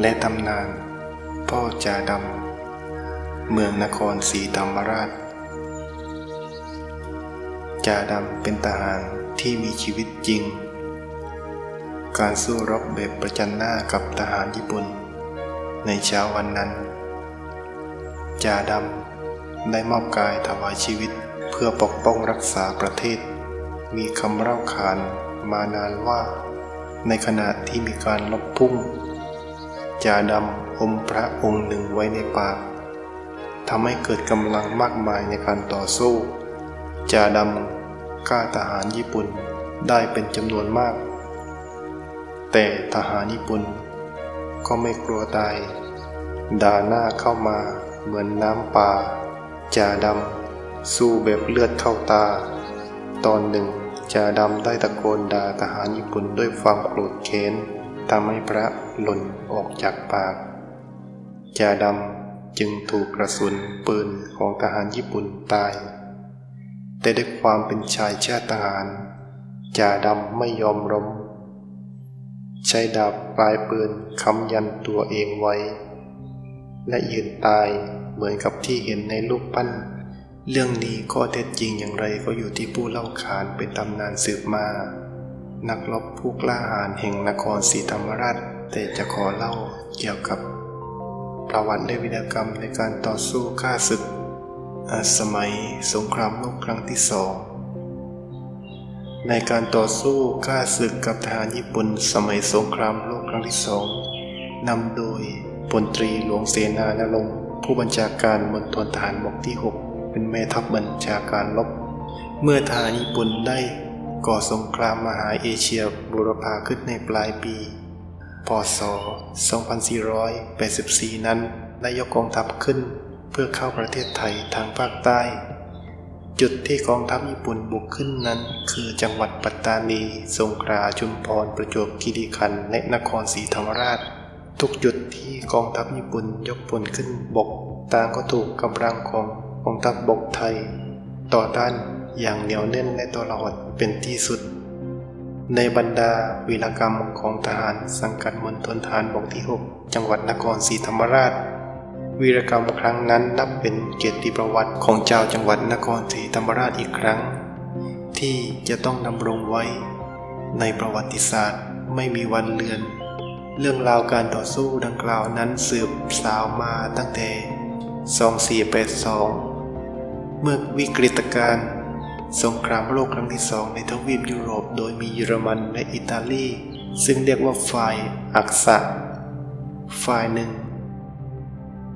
และตำนาน พ่อจาดำ เมืองนครศรีธรรมราช จาดำเป็นทหารที่มีชีวิตจริง การสู้รบแบบประจันหน้ากับทหารญี่ปุ่น ในเช้าวันนั้น จาดำได้มอบกายถวายชีวิตเพื่อปกป้องรักษาประเทศ มีคำเล่าขานมานานว่า ในขณะที่มีการลบพุ่ง จ่าดำอมพระองค์หนึ่งไว้ในปากทำให้เกิดกำลังมากมายในการต่อสู้จ่าดำฆ่าทหารญี่ปุ่นได้เป็นจำนวนมาก แต่ทหารญี่ปุ่น ก็ไม่กลัวตาย ด่าหน้าเข้ามาเหมือนน้ำป่าจ่าดำสู้แบบเลือดเข้าตา ตอนหนึ่งจ่าดำได้ตะโกนด่าทหารญี่ปุ่นด้วยความโกรธแค้น ทำให้พระหล่นออกจากปากจ่าดำจึงถูกกระสุนปืนของทหารญี่ปุ่นตาย แต่ด้วยความเป็นชายชาติทหารจ่าดำไม่ยอมล้มใช้ดาบปลายปืนค้ำยันตัวเองไว้ และยืนตายเหมือนกับที่เห็นในรูปปั้น เรื่องนี้ข้อเท็จจริงอย่างไรก็อยู่ที่ผู้เล่าขานเป็นตำนานสืบมา นักรบผู้กล้าหาญแห่งนครศรีธรรมราช แต่จะขอเล่าเกี่ยวกับ ประวัติและวิรกรรมในการต่อสู้ฆ่าศึก สมัยสงครามโลกครั้งที่สอง ในการต่อสู้ฆ่าศึกกับทหารญี่ปุ่น สมัยสงครามโลกครั้งที่สองนำโดยพลตรีหลวงเสนานรงค์ผู้บัญชาการมณฑลทหารบกที่ 6 เป็นแม่ทัพบัญชาการลบ เมื่อทหารญี่ปุ่นได้ ก่อสงครามมหาเอเชียบูรพาขึ้นในปลายปี พศ 2484 นั้นได้ยกกองทัพขึ้นเพื่อเข้าประเทศไทยทางภาคใต้ จุดที่กองทัพญี่ปุ่นบุกขึ้นนั้น คือจังหวัดปัตตานี สงขลา ชุมพร ประจวบคีรีขันธ์ และนครศรีธรรมราช ทุกจุดที่กองทัพญี่ปุ่นยกพลขึ้นบก ต่างก็ถูกกำลังของกองทัพบกไทย ต่อต้าน อย่างเหนียวแน่นและตลอดเป็นที่สุด ในบรรดาวีรกรรมของทหารสังกัดมณฑลทหารบกที่ 6 จังหวัดนครศรีธรรมราช วีรกรรมครั้งนั้นนับเป็นเกียรติประวัติของเจ้าจังหวัดนครศรีธรรมราชอีกครั้ง ที่จะต้องดำรงไว้ ในประวัติศาสตร์ไม่มีวันเลือน เรื่องราวการต่อสู้ดังกล่าวนั้นสืบสาวมาตั้งแต่ 2482 เมื่อวิกฤตการณ์ สงครามโลกครั้งที่สองในทวีปยุโรปโดยมีเยอรมันและอิตาลี ซึ่งเรียกว่าฝ่ายอักษะ ฝ่ายหนึ่ง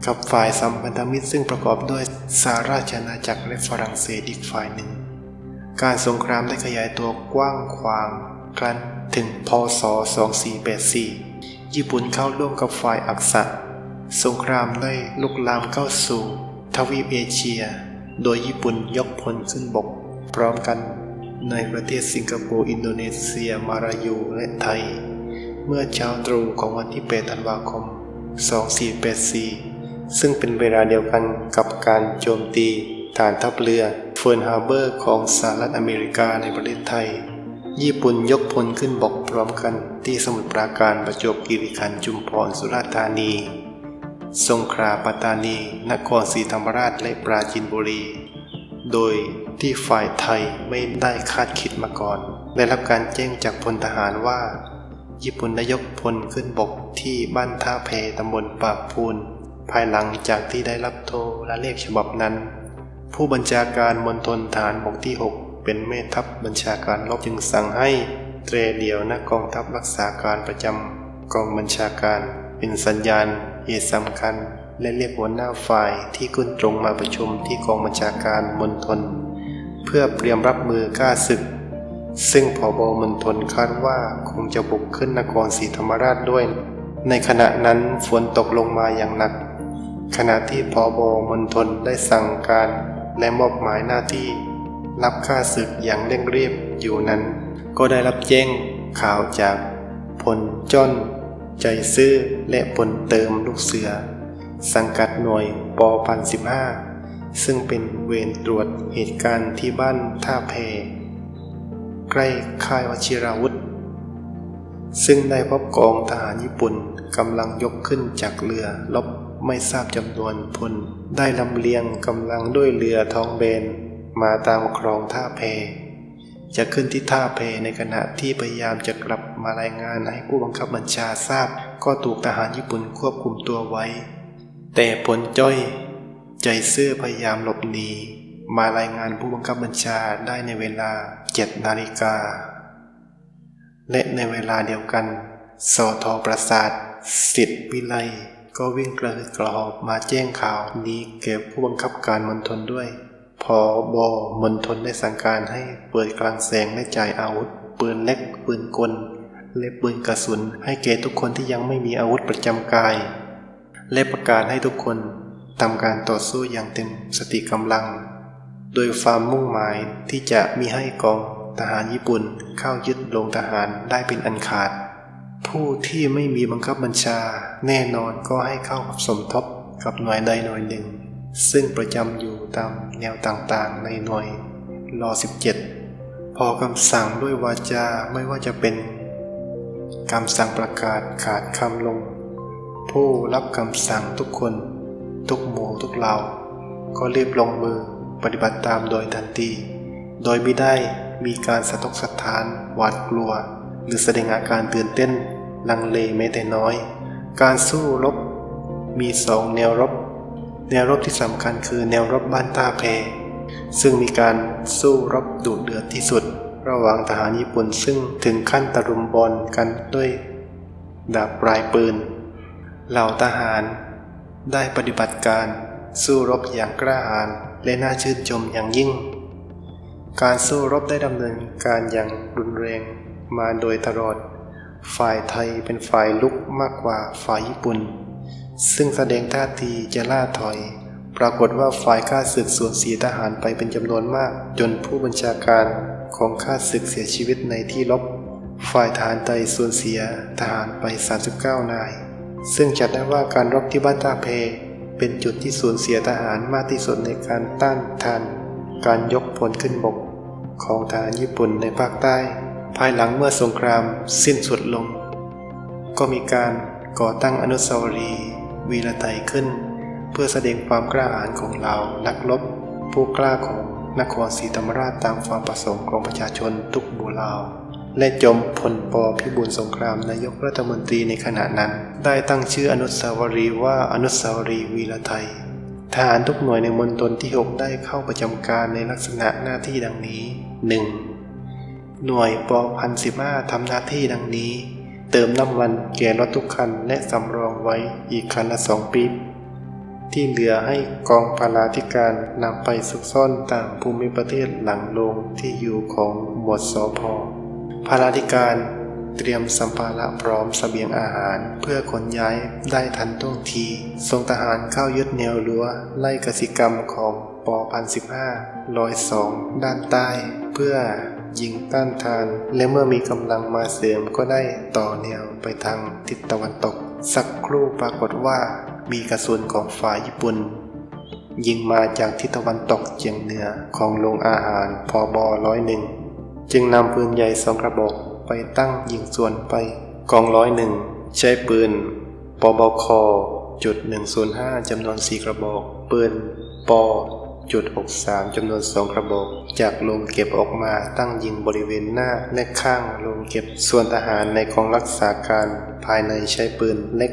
กับฝ่ายสัมพันธมิตรซึ่งประกอบด้วยสหราชอาณาจักรและฝรั่งเศสอีกฝ่ายหนึ่ง การสงครามได้ขยายตัวกว้างขวางครั้นถึงพศ 2484 ญี่ปุ่นเข้าร่วมกับฝ่ายอักษะ สงครามได้ลุกลามเข้าสู่ ทวีปเอเชีย โดยญี่ปุ่นยกพลขึ้นบก พร้อมกันในประเทศสิงคโปร์ อินโดนีเซีย มาลายูและไทย เมื่อเช้าตรู่ของวันที่ 8 ธันวาคม 2484 ซึ่งเป็นเวลาเดียวกันกับการโจมตีฐานทัพเรือเฟิร์นฮาร์เบอร์ของสหรัฐอเมริกาในประเทศไทย ญี่ปุ่นยกพลขึ้นบกพร้อมกันที่สมุทรปราการประจวบคีรีขันธ์จุมพรสุราษฎร์ธานี สงขลาปัตตานี นครศรีธรรมราชและปราจีนบุรี โดย ที่ฝ่ายไทยไม่ได้คาดคิดมาก่อน ได้รับการแจ้งจากพลทหารว่า ญี่ปุ่นได้ยกพลขึ้นบกที่บ้านท่าเพตำบลปากพูน ภายหลังจากที่ได้รับโทรและเลขฉบับนั้น ผู้บัญชาการมณฑลฐานบกที่ 6 เป็นแม่ทัพบัญชาการลบจึงสั่งให้เตรเดียวนักกองทัพรักษาการประจำกองบัญชาการเป็นสัญญาณเหตุสำคัญและเรียกหัวหน้าฝ่ายที่ขึ้นตรงมาประชุมที่กองบัญชาการมณฑล เพื่อเตรียมรับมือฆ่าศึก ซึ่งผบมณฑลคาดว่าคงจะบุกขึ้นนครศรีธรรมราชด้วย ในขณะนั้นฝนตกลงมาอย่างหนัก ขณะที่ผบมณฑลได้สั่งการและมอบหมายหน้าที่ รับค่าศึกอย่างเร่งรีบอยู่นั้น ก็ได้รับแจ้งข่าวจากพลจ้อนใจซื่อและพลเติมลูกเสือ สังกัดหน่วยปพันสิบห้า ซึ่งเป็นเวรตรวจเหตุการณ์ที่บ้านท่าแพ ใกล้ค่ายวชิราวุธ ซึ่งได้พบกองทหารญี่ปุ่นกำลังยกขึ้นจากเรือลบไม่ทราบจำนวนพล ได้ลำเลียงกำลังด้วยเรือท้องเบน มาตามคลองท่าเพจะขึ้นที่ท่าเพในขณะที่พยายามจะกลับมารายงานให้ผู้บังคับบัญชาทราบ ก็ถูกทหารญี่ปุ่นควบคุมตัวไว้ แต่ผลจ้อย ใจซื่อพยายามหลบหนีมารายงานผู้บังคับบัญชาได้ในเวลาเจ็ดนาฬิกา และในเวลาเดียวกันสอทอประสาทสิทธิวิไลก็วิ่งกระหืดกระหอบมาแจ้งข่าวนี้แก่ผู้บังคับการมณฑลด้วยพอบอมณฑลได้สั่งการให้เปิดกลางแสงและจ่ายอาวุธ ปืนเล็กปืนกล และปืนกระสุน ให้แก่ทุกคนที่ยังไม่มีอาวุธประจำกาย และประกาศให้ทุกคน ทำการต่อสู้อย่างเต็มสติกำลัง โดยความมุ่งหมายที่จะมีให้กองทหารญี่ปุ่นเข้ายึดโรงทหารได้เป็นอันขาด ผู้ที่ไม่มีบังคับบัญชาแน่นอนก็ให้เข้าสมทบกับหน่วยใดหน่วยหนึ่ง ซึ่งประจำอยู่ตามแนวต่างๆในหน่วยรอ17 พอคำสั่งด้วยวาจาไม่ว่าจะเป็นคำสั่งประกาศขาดคำลง ผู้รับคำสั่งทุกคน ทุกหมู่ทุกเหล่า ก็รีบลงมือปฏิบัติตามโดยทันที โดยไม่ได้มีการสะทกสะท้าน หวาดกลัว หรือแสดงอาการตื่นเต้น ลังเลแม้แต่น้อย การสู้รบ มีสองแนวรบ แนวรบที่สำคัญคือแนวรบบ้านท่าแพ ซึ่งมีการสู้รบดุเดือดที่สุด ระหว่างทหารญี่ปุ่นซึ่งถึงขั้นตะลุมบอลกันด้วยดาบปลายปืน เหล่าทหาร ได้ปฏิบัติการสู้รบอย่างกล้าหาญและน่าชื่นชมอย่างยิ่ง การสู้รบได้ดำเนินการอย่างรุนแรงมาโดยตลอด ฝ่ายไทยเป็นฝ่ายลุกมากกว่าฝ่ายญี่ปุ่น ซึ่งแสดงท่าทีจะล่าถอย ปรากฏว่าฝ่ายข้าศึกสูญเสียทหารไปเป็นจำนวนมาก จนผู้บัญชาการของข้าศึกเสียชีวิตในที่รบ ฝ่ายทหารไทยสูญเสียทหารไป 39 นาย ซึ่งจัดได้ว่าการรบที่บ้านตาเพ เป็นจุดที่สูญเสียทหารมากที่สุดในการต้านทาน การยกพลขึ้นบก ของทหารญี่ปุ่นในภาคใต้ ภายหลังเมื่อสงครามสิ้นสุดลง ก็มีการก่อตั้งอนุสาวรีย์วีรไทยขึ้น เพื่อแสดงความกล้าหาญของเรานักรบผู้กล้าของนครศรีธรรมราชตามความประสงค์ของประชาชนทุกหมู่เหล่า และจอมพลปพิบูลสงครามนายกรัฐมนตรีในขณะนั้น ได้ตั้งชื่ออนุสาวรีย์ว่าอนุสาวรีย์วีรไทย ทหารทุกหน่วยในมณฑลที่ 6 ได้เข้าประจำการในลักษณะหน้าที่ดังนี้ 1. หน่วยปพันสิบห้าทำหน้าที่ดังนี้ เติมน้ำมันแก่รถทุกคันและสำรองไว้อีกคันละสองปี๊บที่เหลือให้กองพาราธิการนำไปซุกซ่อนตามภูมิประเทศหลังโรงที่อยู่ของหมวดสอพอ พาราธิการเตรียมสัมภาระพร้อมเสบียงอาหาร เพื่อขนย้ายได้ทันท่วงทีส่งทหารเข้ายึดแนวรั้วไล่กสิกรรมของปพันสิบห้าร้อยสองด้านใต้ เพื่อยิงต้านทาน และเมื่อมีกำลังมาเสริมก็ได้ต่อแนวไปทางทิศตะวันตก สักครู่ปรากฏว่ามีกระสุนของฝ่ายญี่ปุ่น ยิงมาจากทิศตะวันตกเฉียงเหนือของโรงอาหารพอบอร้อยหนึ่ง จึงนำปืนใหญ่สองกระบอกไปตั้งยิงส่วนไป กองร้อยหนึ่งใช้ปืนปบคจุด105จำนวนสี่กระบอก ปืนปจุด63จำนวนสองกระบอก จากโรงเก็บออกมาตั้งยิงบริเวณหน้าและข้างโรงเก็บส่วนทหารในกองรักษาการภายในใช้ปืนเล็ก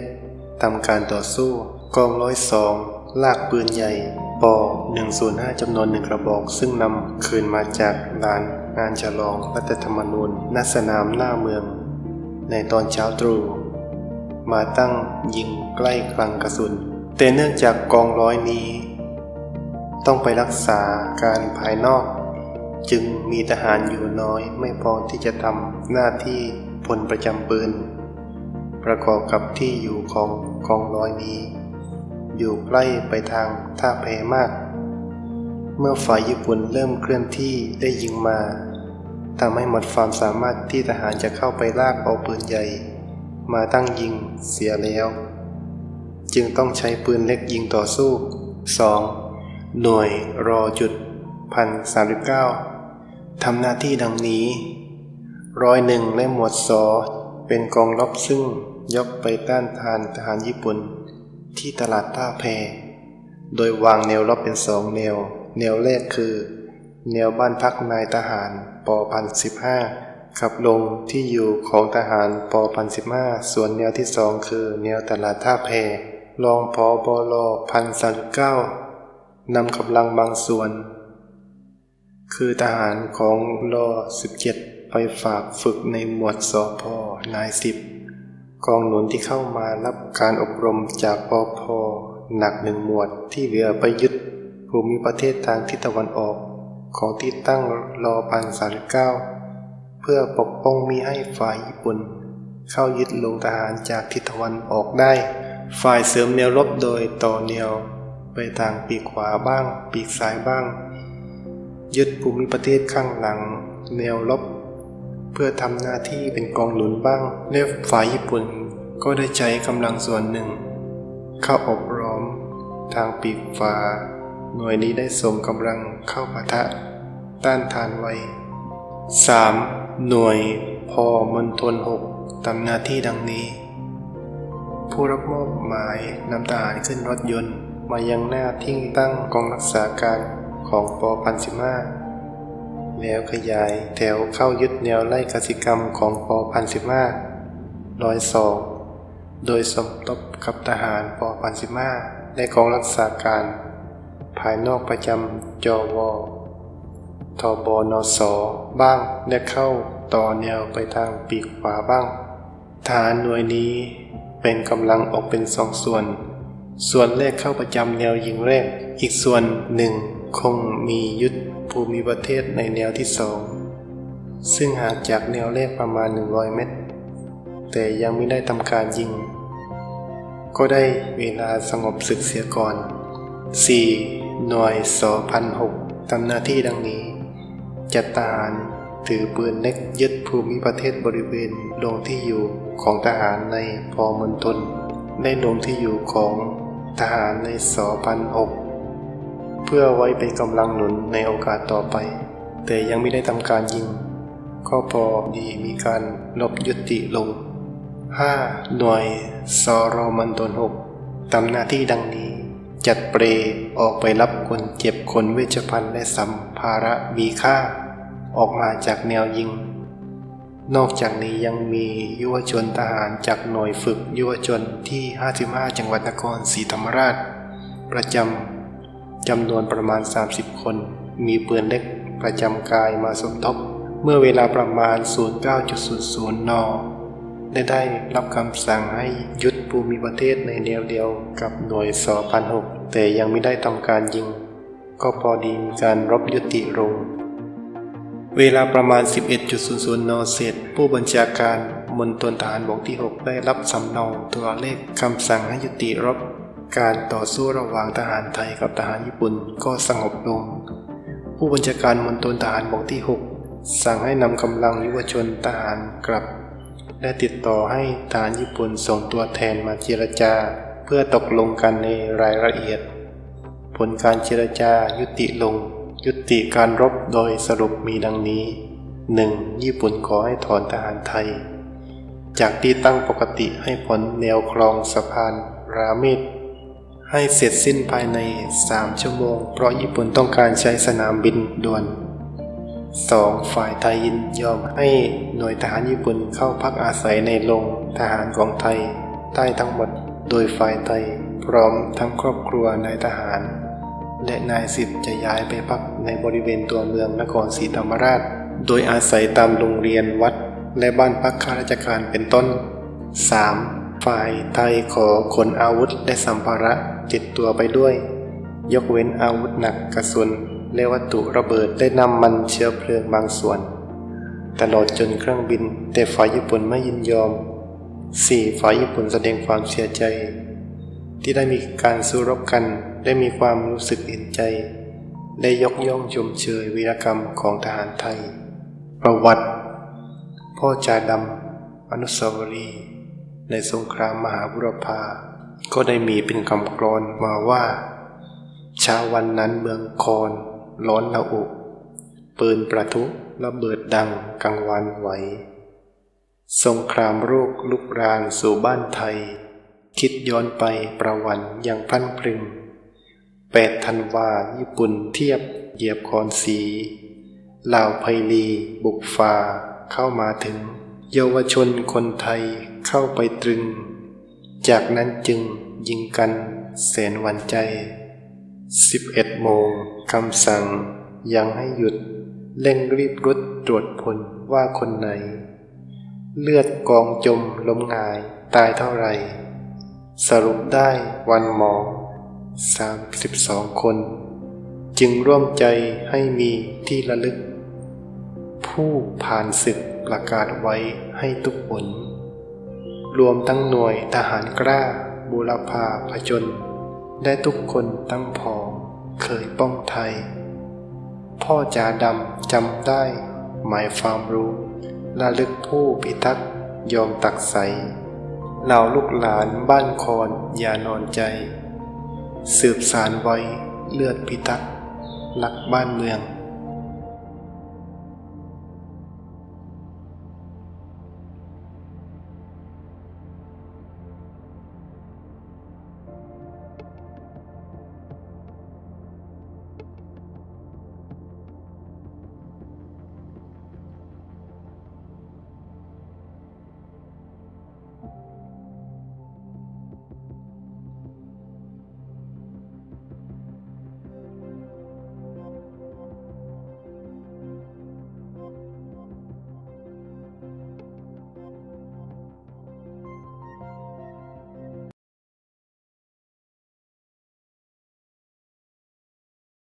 ทำการต่อสู้ กองร้อยสองลากปืนใหญ่ป105จำนวนหนึ่งกระบอก ซึ่งนำคืนมาจากลาน งานฉลองรัฐธรรมนูญณสนามหน้าเมือง ในตอนเช้าตรู่มาตั้งยิงใกล้คลังกระสุน แต่เนื่องจากกองร้อยนี้ ต้องไปรักษาการภายนอก จึงมีทหารอยู่น้อยไม่พอที่จะทำหน้าที่พลประจำปืน ประกอบกับที่อยู่ของกองร้อยนี้ อยู่ใกล้ไปทางท่าแพมาก เมื่อฝ่ายญี่ปุ่นเริ่มเคลื่อนที่ได้ยิงมา ทำให้หมดความสามารถที่ทหารจะเข้าไปลากเอาปืนใหญ่ มาตั้งยิงเสียแล้ว จึงต้องใช้ปืนเล็กยิงต่อสู้ 2. หน่วยรอจุดพันสามสิบเก้าทำหน้าที่ดังนี้ร้อยหนึ่งและหมวดสอเป็นกองรบซึ่งยกไปต้านทานทหารญี่ปุ่น ที่ตลาดท่าแพ โดยวางแนวรบเป็นสองแนว แนวแรกคือ แนวบ้านพักนายทหารปพันสิบห้าขับลงที่อยู่ของทหารปพันสิบห้าส่วนแนวที่สองคือแนวตลาดท่าแพรองพอบอลพันสามเก้านำกำลังบางส่วน คือทหารของรอ17ไปฝากฝึกในหมวดสอพอนายสิบกองหนุนที่เข้ามารับการอบรมจากปอพอหนักหนึ่งหมวดที่เหลือไปยึดภูมิประเทศทางทิศตะวันออก ของที่ตั้งรอพันสามเก้าเพื่อปกป้องมิให้ฝ่ายญี่ปุ่น เข้ายึดลงทหารจากทิศตะวันออกได้ ฝ่ายเสริมแนวรบโดยต่อแนว ไปทางปีกขวาบ้าง ปีกซ้ายบ้าง ยึดภูมิประเทศข้างหลัง แนวรบ เพื่อทำหน้าที่เป็นกองหนุนบ้างและฝ่ายญี่ปุ่นก็ได้ใช้กำลังส่วนหนึ่ง เข้าอบรมทางปีกฟ้า หน่วยนี้ได้ส่งกำลังเข้าปะทะ ต้านทานไว้ 3. หน่วยพอมณฑลหกทำหน้าที่ดังนี้ ผู้รับมอบหมายนำทหารขึ้นรถยนต์ มายังหน้าที่ตั้งกองรักษาการของปอพันสิมาแล้วขยายแถวเข้ายึดแนวไล่กสิกรรมของปอพันสิมาร้อยสองโดยสมทบกับทหารปอพันสิมาและกองรักษาการ ภายนอกประจำจอวอทบนสบ้างและเข้าต่อแนวไปทางปีกขวาบ้าง ฐานหน่วยนี้เป็นกำลังออกเป็นสองส่วน ส่วนแรกเข้าประจำแนวยิงแรก อีกส่วนหนึ่งคงมียุทธภูมิประเทศในแนวที่สอง ซึ่งห่างจากแนวแรกประมาณ 100 เมตร แต่ยังไม่ได้ทำการยิง ก็ได้เวลาสงบศึกเสียก่อน 4. หน่วยสพันหกทำหน้าที่ดังนี้ จัดทหารถือปืนเล็กยึดภูมิประเทศบริเวณลงที่อยู่ของทหารในพอมณฑลได้ลงที่อยู่ของทหารในสพันหกเพื่อไว้เป็นกำลังหนุนในโอกาสต่อไป แต่ยังไม่ได้ทำการยิง ก็พอดีมีการลบยุติลง 5. หน่วยสรมันตนหกทำหน้าที่ดังนี้ จัดเปรออกไปรับคนเจ็บคนเวชภัณฑ์และสัมภาระมีค่า ออกมาจากแนวยิง นอกจากนี้ยังมียุวชนทหารจากหน่วยฝึกยุวชนที่ 55 จังหวัดนครศรีธรรมราช ประจำจำนวนประมาณ 30 คน มีปืนเล็กประจำกายมาสมทบ เมื่อเวลาประมาณ 09.00 น ได้ได้รับคำสั่งให้ยุดภูมิประเทศในแนวเดียวกับหน่วยสอพันหกแต่ยังไม่ได้ทำการยิง ก็พอดีมีการรบยุติลง เวลาประมาณ 11.00 น เสร็จ ผู้บัญชาการมณฑลทหารบกที่ 6 ได้รับสำเนาตัวเลขคำสั่งให้ยุติรบ การต่อสู้ระหว่างทหารไทยกับทหารญี่ปุ่นก็สงบลง ผู้บัญชาการมณฑลทหารบกที่ 6 สั่งให้นำกำลังยุวชนทหารกลับ และติดต่อให้ทหารญี่ปุ่นส่งตัวแทนมาเจรจา เพื่อตกลงกันในรายละเอียด ผลการเจรจายุติลง ยุติการรบโดยสรุปมีดังนี้ 1. ญี่ปุ่นขอให้ถอนทหารไทย จากที่ตั้งปกติให้ผลแนวคลองสะพานราเมดให้เสร็จสิ้นภายใน 3 ชั่วโมง เพราะญี่ปุ่นต้องการใช้สนามบินด่วน 2. ฝ่ายไทยยินยอมให้หน่วยทหารญี่ปุ่นเข้าพักอาศัยในโรงทหารของไทย ใต้ทั้งหมด โดยฝ่ายไทย พร้อมทั้งครอบครัวนายทหาร และนายสิบจะย้ายไปพักในบริเวณตัวเมืองนครศรีธรรมราช โดยอาศัยตามโรงเรียนวัด และบ้านพักข้าราชการเป็นต้น 3. ฝ่ายไทยขอขนอาวุธและสัมภาระติดตัวไปด้วย ยกเว้นอาวุธหนักกระสุน และวัตถุระเบิดได้นำมันเชื้อเพลิงบางส่วน ตลอดจนเครื่องบิน แต่ฝ่ายญี่ปุ่นไม่ยินยอม 4. ฝ่ายญี่ปุ่นแสดงความเสียใจ ที่ได้มีการสู้รบกันได้มีความรู้สึกเห็นใจ ได้ยกย่องชมเชยวีรกรรมของทหารไทย ประวัติ พ่อจาดำอนุสาวรีย์ในสงครามมหาบุรพาก็ได้มีเป็นคำกรอนมาว่าเช้าวันนั้นเมืองคอน ร้อนระอุ ปืนประทุระเบิดดังกังวานไหว สงครามโรคลุกรานสู่บ้านไทย คิดย้อนไปประวันยังพันพรึงแปดธันวาญี่ปุ่นเทียบเหยียบคอนสีลาวไพลีบุกฟาเข้ามาถึง เยาวชนคนไทยเข้าไปตรึง จากนั้นจึงยิงกันแสนหวันใจสิบเอ็ดโมง คำสั่ง ยังให้หยุด เร่งรีบรุดตรวจผลว่าคนไหน เลือดกองจมล้มงายตายเท่าไหร่ สรุปได้วันหมอสามสิบสองคน จึงร่วมใจให้มีที่ระลึก ผู้ผ่านศึกประกาศไว้ให้ทุกผล รวมทั้งหน่วยทหารกล้าบุรพาผจญได้ทุกคนตั้งพอ เคยป้องไทย พ่อจ่าดำจำได้ หมายความรู้ระลึกผู้พิทักษ์ยอมตักใสเหล่าลูกหลานบ้านคอนอย่านอนใจ สืบสารไว้เลือดพิทักษ์รักบ้านเมือง